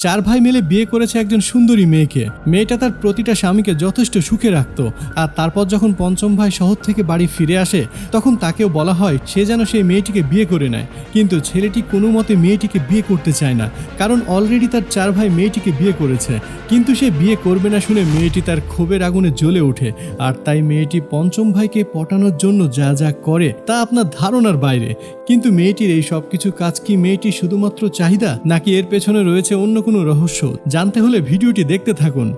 চার ভাই মিলে বিয়ে করেছে একজন সুন্দরী মেয়েকে। মেয়েটা তার প্রতিটা স্বামীকে যথেষ্ট সুখে রাখত। আর তারপর যখন পঞ্চম ভাই শহর থেকে বাড়ি ফিরে আসে, তখন তাকেও বলা হয় সে যেন সেই মেয়েটিকে বিয়ে করে নেয়। কিন্তু ছেলেটি কোনো মতে মেয়েটিকে বিয়ে করতে চায় না, কারণ অলরেডি তার চার ভাই মেয়েটিকে বিয়ে করেছে। কিন্তু সে বিয়ে করবে না শুনে মেয়েটি তার ক্ষোভের আগুনে জ্বলে ওঠে। আর তাই মেয়েটি পঞ্চম ভাইকে পটানোর জন্য যা যা করে তা আপনার ধারণার বাইরে। কিন্তু মেয়েটির এই সব কিছু কাজ কি মেয়েটি শুধুমাত্র চাহিদা, নাকি এর পেছনে রয়েছে অন্য কোনো রহস্য? জানতে হলে ভিডিওটি দেখতে থাকুন।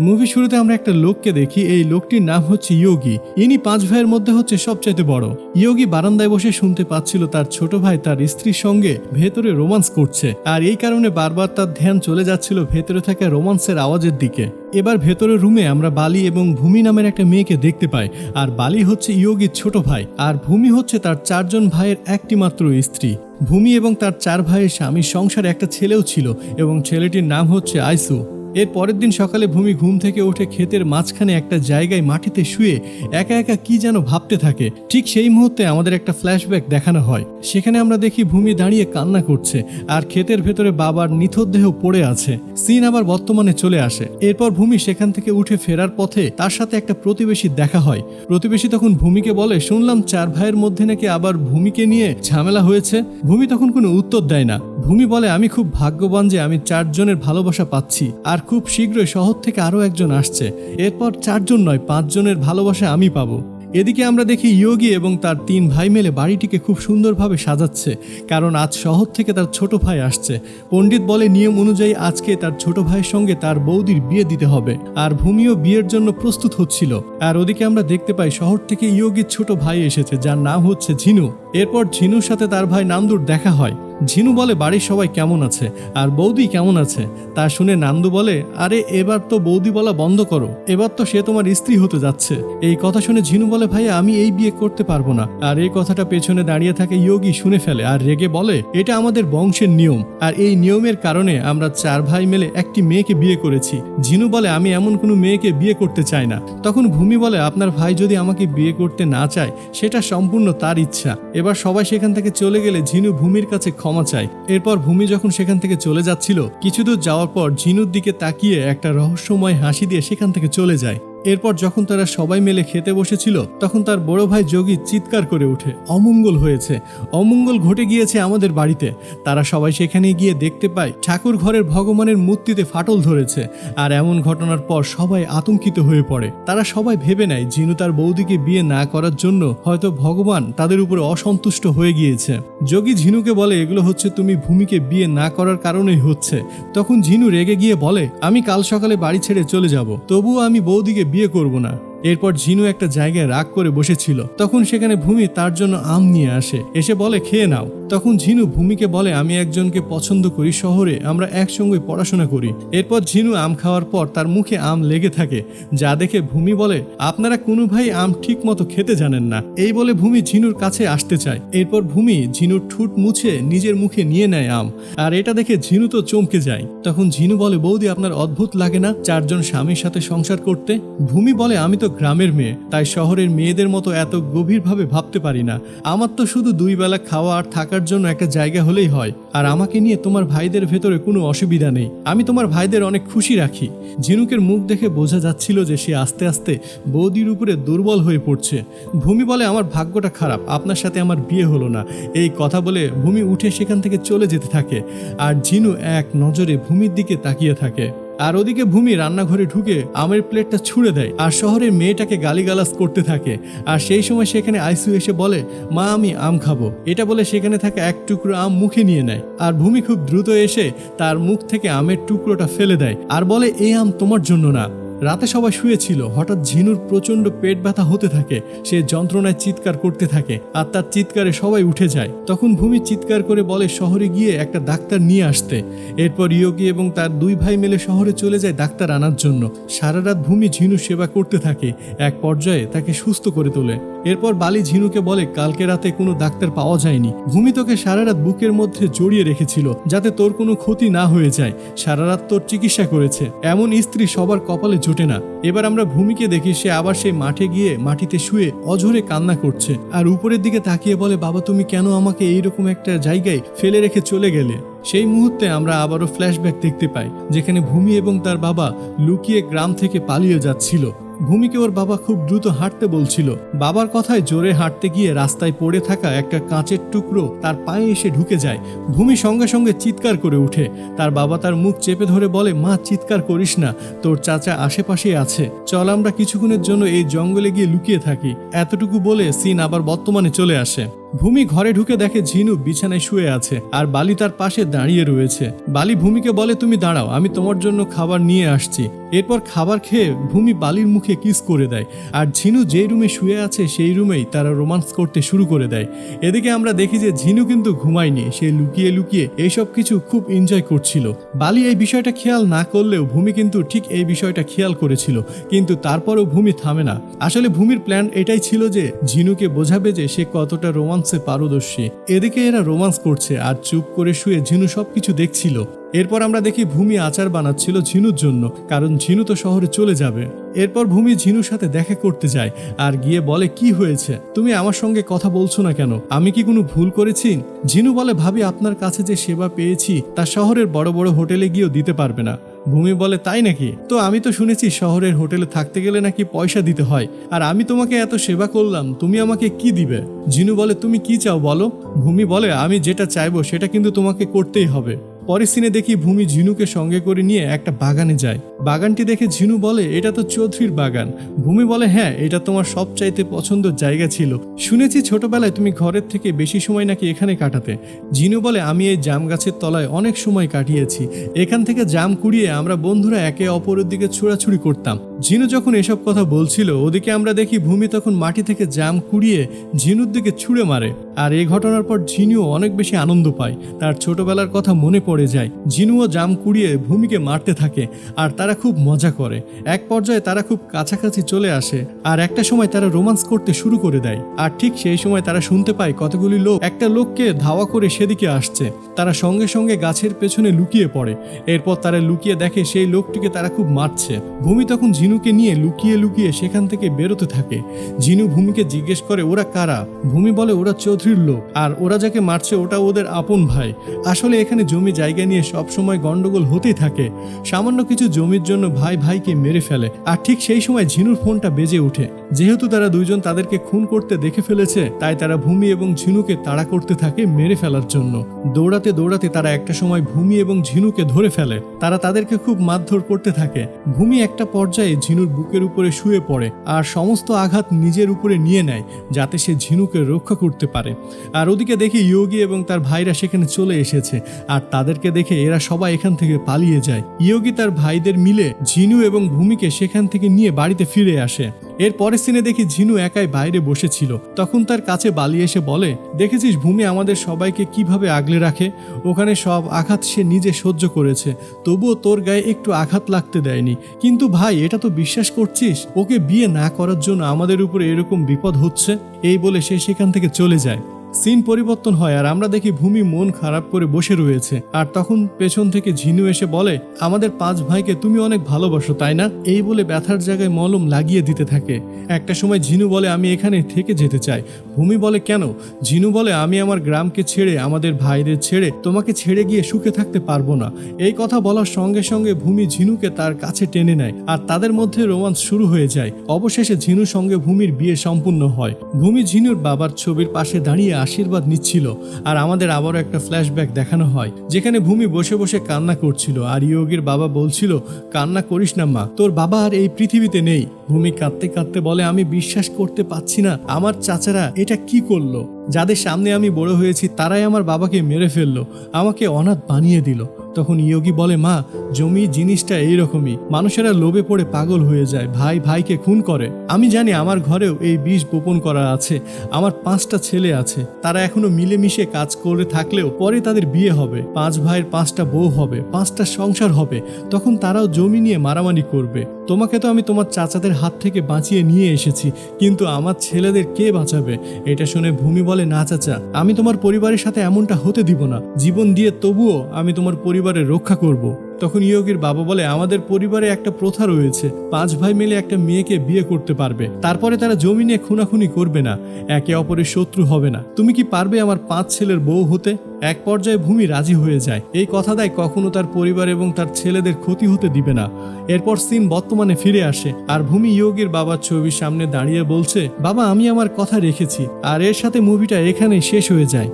মুভি শুরুতে আমরা একটা লোককে দেখি, এই লোকটির নাম হচ্ছে ইয়োগি ইনি পাঁচ ভাইয়ের মধ্যে হচ্ছে সবচাইতে বড়। ইয়োগি বারান্দায় বসে শুনতে পাচ্ছিল তার ছোট ভাই তার স্ত্রীর সঙ্গে ভেতরে রোমান্স করছে। আর এই কারণে বারবার তার ধ্যান চলে যাচ্ছিল ভেতরে থাকা রোমান্সের আওয়াজের দিকে। এবার ভেতরের রুমে আমরা বালি এবং ভূমি নামের একটা মেয়েকে দেখতে পাই। আর বালি হচ্ছে ইয়োগির ছোট ভাই, আর ভূমি হচ্ছে তার চারজন ভাইয়ের একটি মাত্র স্ত্রী। ভূমি এবং তার চার ভাইয়ের স্বামীর সংসারে একটা ছেলেও ছিল এবং ছেলেটির নাম হচ্ছে আইসু। এর পরের দিন সকালে ভূমি ঘুম থেকে উঠে ক্ষেতের মাঝখানে একটা জায়গায় মাটিতে শুয়ে একা একা কি যেন ভাবতে থাকে। ঠিক সেই মুহূর্তে আমাদের একটা ফ্ল্যাশব্যাক দেখানো হয়। সেখানে আমরা দেখি ভূমি দাঁড়িয়ে কান্না করছে আর ক্ষেতের ভেতরে বাবার নিথর দেহ পড়ে আছে। সিন আবার বর্তমানে চলে আসে। এরপর ভূমি সেখান থেকে উঠে ফেরার পথে তার সাথে একটা প্রতিবেশী দেখা হয়। প্রতিবেশী তখন ভূমিকে বলে, শুনলাম চার ভাইয়ের মধ্যে নাকি আবার ভূমিকে নিয়ে ঝামেলা হয়েছে। ভূমি তখন কোনো উত্তর দেয় না। ভূমি বলে, আমি খুব ভাগ্যবান যে আমি চারজনের ভালোবাসা পাচ্ছি। আর খুব শীঘ্রই শহর থেকে আরও একজন আসছে। এরপর চারজন নয়, পাঁচজনের ভালোবাসা আমি পাবো। এদিকে আমরা দেখি ইয়োগি এবং তার তিন ভাই মিলে বাড়িটিকে খুব সুন্দরভাবে সাজাচ্ছে, কারণ আজ শহর থেকে তার ছোট ভাই আসছে। পণ্ডিত বলে নিয়ম অনুযায়ী আজকে তার ছোট ভাইয়ের সঙ্গে তার বৌদির বিয়ে দিতে হবে, আর ভূমিও বিয়ের জন্য প্রস্তুত হচ্ছিল। আর ওদিকে আমরা দেখতে পাই শহর থেকে ইয়োগির ছোট ভাই এসেছে, যার নাম হচ্ছে ঝিনু। এরপর ঝিনুর সাথে তার ভাই নান্দুর দেখা হয়। ঝিনু বলে, বাড়ির সবাই কেমন আছে? আর বৌদি কেমন আছে? তা শুনে নান্দু বলে, আরে, এবার তো বৌদি বলা বন্ধ করো। এবার তো সে তোমার স্ত্রী হতে যাচ্ছে। এই কথা শুনে ঝিনু বলে ভাই আমি এই বিয়ে করতে পারব না। আর এই কথাটা পেছনে দাঁড়িয়ে থাকে ইয়োগি শুনে ফেলে আর রেগে বলে, এটা আমাদের বংশের নিয়ম। আর এই নিয়মের কারণে আমরা চার ভাই মিলে একটি মেয়েকে বিয়ে করেছি। ঝিনু বলে, আমি এমন কোনো মেয়েকে বিয়ে করতে চাই না। তখন ভূমি বলে, আপনার ভাই যদি আমাকে বিয়ে করতে না চায়, সেটা সম্পূর্ণ তার ইচ্ছা। এবার সবাই সেখান থেকে চলে গেলে ঝিনু ভূমির কাছে ক্ষমা চায় এরপর ভূমি যখন সেখান থেকে চলে যাচ্ছিল কিছু দূর যাওয়ার পর ঝিনুর দিকে তাকিয়ে একটা রহস্যময় হাসি দিয়ে সেখান থেকে চলে যায়। এরপর যখন তারা সবাই মিলে খেতে বসেছিল, তখন তার বড় ভাই যোগী চিৎকার করে ওঠে অমঙ্গল হয়েছে, অমঙ্গল ঘটে গিয়েছে আমাদের বাড়িতে। তারা সবাই সেখানে গিয়ে দেখতে পায়, ঠাকুর ঘরের ভগবানের মূর্তিতে ফাটল ধরেছে, আর এমন ঘটনার পর সবাই আতঙ্কিত হয়ে পড়ে। তারা সবাই ভেবে নেয়, জিনু তার বৌদিকে বিয়ে না করার জন্য হয়তো ভগবান তাদের উপরে অসন্তুষ্ট হয়ে গিয়েছে। যোগী ঝিনুকে বলে, এগুলো হচ্ছে তুমি ভূমিকে বিয়ে না করার কারণেই হচ্ছে। তখন ঝিনু রেগে গিয়ে বলে, আমি কাল সকালে বাড়ি ছেড়ে চলে যাব, তবুও আমি বৌদিকে বিয়ে করব না। এরপর ঝিনু একটা জায়গায় রাগ করে বসেছিল। তখন সেখানে ভূমি তার জন্য আম নিয়ে আসে। এসে বলে, খেয়ে নাও। তখন ঝিনু ভূমিকে বলে, আমি একজনকে পছন্দ করি শহরে, আমরা একসঙ্গে পড়াশোনা করি। এরপর ঝিনু আম খাওয়ার পর তার মুখে আম লেগে থাকে। যা দেখে ভূমি বলে, আপনারা কোনো ভাই আম ঠিক মতো খেতে জানেন না। এই বলে ভূমি ঝিনুর কাছে আসতে চায়। এরপর ভূমি ঝিনুর ঠুট মুছে নিজের মুখে নিয়ে নেয় আম। আর এটা দেখে ঝিনু তো চমকে যায়। তখন ঝিনু বলে, বৌদি, আপনার অদ্ভুত লাগে না চারজন স্বামীর সাথে সংসার করতে? ভূমি বলে, আমি তো গ্রামের মেয়ে, তাই শহরের মেয়েদের মতো এত গভীরভাবে ভাবতে পারি না। আমার তো শুধু দুই বেলা খাওয়া আর থাকার জন্য একটা জায়গা হলেই হয়। আর আমাকে নিয়ে তোমার ভাইদের ভেতরে কোনো অসুবিধা নেই। আমি তোমার ভাইদের অনেক খুশি রাখি। ঝিনুকের মুখ দেখে বোঝা যাচ্ছিল যে সে আস্তে আস্তে বৌদির উপরে দুর্বল হয়ে পড়ছে। ভূমি বলে, আমার ভাগ্যটা খারাপ। আপনার সাথে আমার বিয়ে হলো না। এই কথা বলে ভূমি উঠে সেখান থেকে চলে যেতে থাকে। আর ঝিনু এক নজরে ভূমির দিকে তাকিয়ে থাকে। আর ওদিকে ভূমি রান্নাঘরে ঢুকে আমের প্লেটটা ছুঁড়ে দেয়, আর শহরের মেয়েটাকে গালিগালাজ করতে থাকে। আর সেই সময় সেখানে আইসু এসে বলে, মা, আমি আম খাব। এটা বলে সেখানে থাকা এক টুকরো আম মুখে নিয়ে নেয়। আর ভূমি খুব দ্রুত এসে তার মুখ থেকে আমের টুকরোটা ফেলে দেয়, আর বলে এই আম তোমার জন্য না। রাতে সবাই শুয়েছিল, হঠাৎ ঝিনুর প্রচণ্ড পেট ব্যথা হতে থাকে, সে যন্ত্রণায় চিৎকার করতে থাকে, আর তার চিৎকারে সবাই উঠে যায়। তখন ভূমি চিৎকার করে বলে, শহরে গিয়ে একটা ডাক্তার নিয়ে আসতে। এরপর ইয়োগি এবং তার দুই ভাই মিলে শহরে চলে যায় ডাক্তার আনার জন্য। সারা রাত ভূমি ঝিনু সেবা করতে থাকে, এক পর্যায়ে তাকে সুস্থ করে তোলে। এরপর বালি ঝিনুকে বলে, কালকে রাতে কোনো ডাক্তার পাওয়া যায়নি। ভূমি তোকে সারা রাত বুকের মধ্যে জড়িয়ে রেখেছিল, যাতে তোর কোনো ক্ষতি না হয়ে যায়। সারা রাত তোর চিকিৎসা করেছে। এমন স্ত্রী সবার কপালে জোটে না। এবার আমরা ভূমিকে দেখি, সে আবার সেই মাঠে গিয়ে মাটিতে শুয়ে অঝরে কান্না করছে। আর উপরের দিকে তাকিয়ে বলে, বাবা, তুমি কেন আমাকে এইরকম একটা জায়গায় ফেলে রেখে চলে গেলে? সেই মুহূর্তে আমরা আবারও ফ্ল্যাশব্যাক দেখতে পাই, যেখানে ভূমি এবং তার বাবা লুকিয়ে গ্রাম থেকে পালিয়ে যাচ্ছিল। ভূমিকে ওর বাবা খুব দ্রুত হাঁটতে বলছিল। বাবার কথায় জোরে হাঁটতে গিয়ে রাস্তায় পড়ে থাকা একটা কাঁচের টুকরো তার পায়ে এসে ঢুকে যায়। ভূমি সঙ্গে সঙ্গে চিৎকার করে উঠে। তার বাবা তার মুখ চেপে ধরে বলে, মা, চিৎকার করিস না। তোর চাচা আশেপাশে আছে। চল আমরা কিছুক্ষণের জন্য এই জঙ্গলে গিয়ে লুকিয়ে থাকি। এতটুকু বলে সিন আবার বর্তমানে চলে আসে। ভূমি ঘরে ঢুকে দেখে ঝিনু বিছানায় শুয়ে আছে আর বালি তার পাশে দাঁড়িয়ে রয়েছে। বালি ভূমিকে বলে, তুমি দাঁড়াও, আমি তোমার জন্য খাবার নিয়ে আসছি। এরপর খাবার খেয়ে ভূমি বালির মুখে কিস করে দেয় আর ঝিনু যেই রুমে শুয়ে আছে সেই রুমেই তারা রোমান্স করতে শুরু করে দেয়। এদিকে আমরা দেখি যে ঝিনু কিন্তু ঘুমায়নি, সে লুকিয়ে লুকিয়ে এইসব কিছু খুব এনজয় করছিল। বালি এই বিষয়টা খেয়াল না করলেও ভূমি কিন্তু ঠিক এই বিষয়টা খেয়াল করেছিল, কিন্তু তারপরও ভূমি থামে না। আসলে ভূমির প্ল্যান এটাই ছিল যে ঝিনুকে বোঝাবে যে সে কতটা রোমান্সে পারদর্শী। এদিকে এরা রোমান্স করছে আর চুপ করে শুয়ে ঝিনু সবকিছু দেখছিল। এরপর আমরা দেখি ভূমি আচার বানাচ্ছিল ঝিনুর জন্য, কারণ ঝিনু তো শহরে চলে যাবে। এরপর ভূমি ঝিনুর সাথে দেখা করতে যায় আর গিয়ে বলে, কি হয়েছে? তুমি আমার সঙ্গে কথা বলছো না কেন? আমি কি কোনো ভুল করেছি? ঝিনু বলে, ভাবি, আপনার কাছে যে সেবা পেয়েছি, তা শহরের বড় বড় হোটেলে গিয়েও দিতে পারবে না। ভূমি বলে তাই নাকি? তো আমি তো শুনেছি শহরের হোটেলে থাকতে গেলে নাকি পয়সা দিতে হয়। আর আমি তোমাকে এত সেবা করলাম, তুমি আমাকে কি দিবে? জিনু বলে, তুমি কি চাও বলো? ভূমি বলে, আমি যেটা চাইব সেটা কিন্তু তোমাকে করতেই হবে। পরের সিনে দেখি ভূমি ঝিনুকে সঙ্গে করে নিয়ে একটা বাগানে যায়। বাগানটি দেখে ঝিনু বলে, এটা তো চৌধুরীর বাগান। ভূমি বলে হ্যাঁ এটা তোমার সবচাইতে পছন্দ জায়গা ছিল। শুনেছি ছোটবেলায় তুমি ঘরের থেকে বেশি সময় নাকি এখানে কাটাতে। ঝিনু বলে, আমি এই জাম গাছের তলায় অনেক সময় কাটিয়েছি। এখান থেকে জাম কুড়িয়ে আমরা বন্ধুরা একে অপরের দিকে ছোড়াছুড়ি করতাম। ঝিনু যখন এসব কথা বলছিল, ওদিকে আমরা দেখি ভূমি তখন মাটি থেকে জাম কুড়িয়ে ঝিনুর দিকে ছুঁড়ে মারে। আর এই ঘটনার পর ঝিনুও অনেক বেশি আনন্দ পায়। তার ছোটবেলার কথা মনে পড়ে যায়। ঝিনুও জাম কুড়িয়ে ভূমিকে মারতে থাকে, আর তারা খুব মজা করে। এক পর্যায়ে তারা খুব কাছাকাছি চলে আসে, আর একটা সময় তারা রোমান্স করতে শুরু করে দেয়। আর ঠিক সেই সময় তারা শুনতে পায় কতগুলি লোক, একটা লোককে ধাওয়া করে সেদিকে আসছে। তারা সঙ্গে সঙ্গে গাছের পেছনে লুকিয়ে পড়ে। এরপর তারা লুকিয়ে দেখে সেই লোকটিকে তারা খুব মারছে। ভূমি তখন ঝিনুকে নিয়ে লুকিয়ে লুকিয়ে সেখান থেকে বেরোতে থাকে। ঝিনু ভূমিকে জিজ্ঞেস করে, ওরা কারা? ভূমি বলে, ওরা চৌধুরীর লোক। আর ওরা যাকে মারছে, ওটা ওদের আপন ভাই। আসলে এখানে জমি জায়গা নিয়ে সব সময় গন্ডগোল হতেই থাকে। সামান্য কিছু জমির জন্য ভাই ভাইকে মেরে ফেলে। আর ঠিক সেই সময় ঝিনুর ফোনটা বেজে ওঠে। যেহেতু তারা দুইজন তাদেরকে খুন করতে দেখে ফেলেছে, তাই তারা ভূমি এবং ঝিনুকে তাড়া করতে থাকে মেরে ফেলার জন্য। দৌড়াতে দৌড়াতে তারা একটা সময় ভূমি এবং ঝিনুকে ধরে ফেলে। তারা তাদেরকে খুব মারধর করতে থাকে। ভূমি একটা পর্যায়ে ঝিনুর বুকের উপরে শুয়ে পড়ে আর সমস্ত আঘাত নিজের উপরে নিয়ে নেয়, যাতে সে ঝিনুকে রক্ষা করতে পারে। আর ওদিকে দেখি ইয়োগি এবং তার ভাইরা সেখানে চলে এসেছে। আর তাদেরকে দেখে এরা সবাই এখান থেকে পালিয়ে যায়। ইয়োগি তার ভাইদের মিলে ঝিনু এবং ভূমিকে সেখান থেকে নিয়ে বাড়িতে ফিরে আসে। এর পরের সিনে দেখি ঝিনু একাই বাইরে বসেছিল। তখন তার কাছে বালি এসে বলে, দেখেছিস ভূমি আমাদের সবাইকে কীভাবে আগলে রাখে? ওখানে সব আঘাত সে নিজে সহ্য করেছে। তবুও তোর গায়ে একটু আঘাত লাগতে দেয়নি। কিন্তু ভাই, এটা তো বিশ্বাস করছিস? ওকে বিয়ে না করার জন্য আমাদের উপরে এরকম বিপদ হচ্ছে? এই বলে সে সেখান থেকে চলে যায়। সিন পরিবর্তন হয় আর আমরা দেখি ভূমি মন খারাপ করে বসে রয়েছে। আর তখন পেছন থেকে ঝিনু এসে বলে, আমাদের পাঁচ ভাইকে তুমি অনেক ভালোবাসো, তাই না? এই বলে ব্যথার জায়গায় মলম লাগিয়ে দিতে থাকে। একটা সময় ঝিনু বলে, আমি এখানে থেকে যেতে চাই। ভূমি বলে, কেন? ঝিনু বলে, আমি আমার গ্রামকে ছেড়ে, আমাদের ভাইদের ছেড়ে, তোমাকে ছেড়ে গিয়ে সুখে থাকতে পারব না। এই কথা বলার সঙ্গে সঙ্গে ভূমি ঝিনুকে তার কাছে টেনে নেয় আর তাদের মধ্যে রোমান্স শুরু হয়ে যায়। অবশেষে ঝিনুর সঙ্গে ভূমির বিয়ে সম্পূর্ণ হয়। ভূমি ঝিনুর বাবার ছবির পাশে দাঁড়িয়ে আশীর্বাদ নিচ্ছিল আর আমাদের আবারও একটা ফ্ল্যাশব্যাক দেখানো হয়, যেখানে ভূমি বসে বসে কান্না করছিল আর ইয়োগীর বাবা বলছিল, কান্না করিস না মা, তোর বাবা আর এই পৃথিবীতে নেই। ভূমি কাঁদতে কাঁদতে বলে, আমি বিশ্বাস করতে পারছি না, আমার চাচারা এটা কি করল? যাদের সামনে আমি বড় হয়েছি তারাই আমার বাবাকে মেরে ফেলল, আমাকে অনাথ বানিয়ে দিল। তখন ইয়োগী বলে, মা, জমি, জিনিসটা এইরকমই। মানুষেরা লোভে পড়ে পাগল হয়ে যায়, ভাই ভাইকে খুন করে। আমি জানি আমার ঘরেও এই বিষ বপন করা আছে, আমার পাঁচটা ছেলে আছে। তারা এখনও মিলেমিশে কাজ করে থাকলেও পরে তাদের বিয়ে হবে, পাঁচ ভাইয়ের পাঁচটা বউ হবে, পাঁচটা সংসার হবে। তখন তারাও জমি নিয়ে মারামারি করবে। তোমাকে তো আমি তোমার চাচাদের হাত থেকে বাঁচিয়ে নিয়ে এসেছি, কিন্তু আমার ছেলেদের কে বাঁচাবে? এটা শুনে ভূমি বলে, না, চাচা, আমি তোমার পরিবারের সাথে এমনটা হতে দিব না। জীবন দিয়ে তবুও আমি তোমার পরিবারের রক্ষা করব। তখন ইয়োগির বাবা বলে, আমাদের পরিবারে একটা প্রথা রয়েছে। পাঁচ ভাই মিলে একটা মেয়েকে বিয়ে করতে পারবে। তারপরে তারা জমি নিয়ে খুনাখুনি করবে না। একে অপরের শত্রু হবে না। তুমি কি পারবে আমার পাঁচ ছেলের বউ হতে? এক পর্যায়ে ভূমি রাজি হয়ে যায়। এই কথা দেয় কখনো তার পরিবার এবং তার ছেলেদের ক্ষতি হতে দিবে না। এরপর সিন বর্তমানে ফিরে আসে আর ভূমি ইয়োগের বাবার ছবির সামনে দাঁড়িয়ে বলছে, বাবা, আমি আমার কথা রেখেছি। আর এর সাথে মুভিটা এখানেই শেষ হয়ে যায়।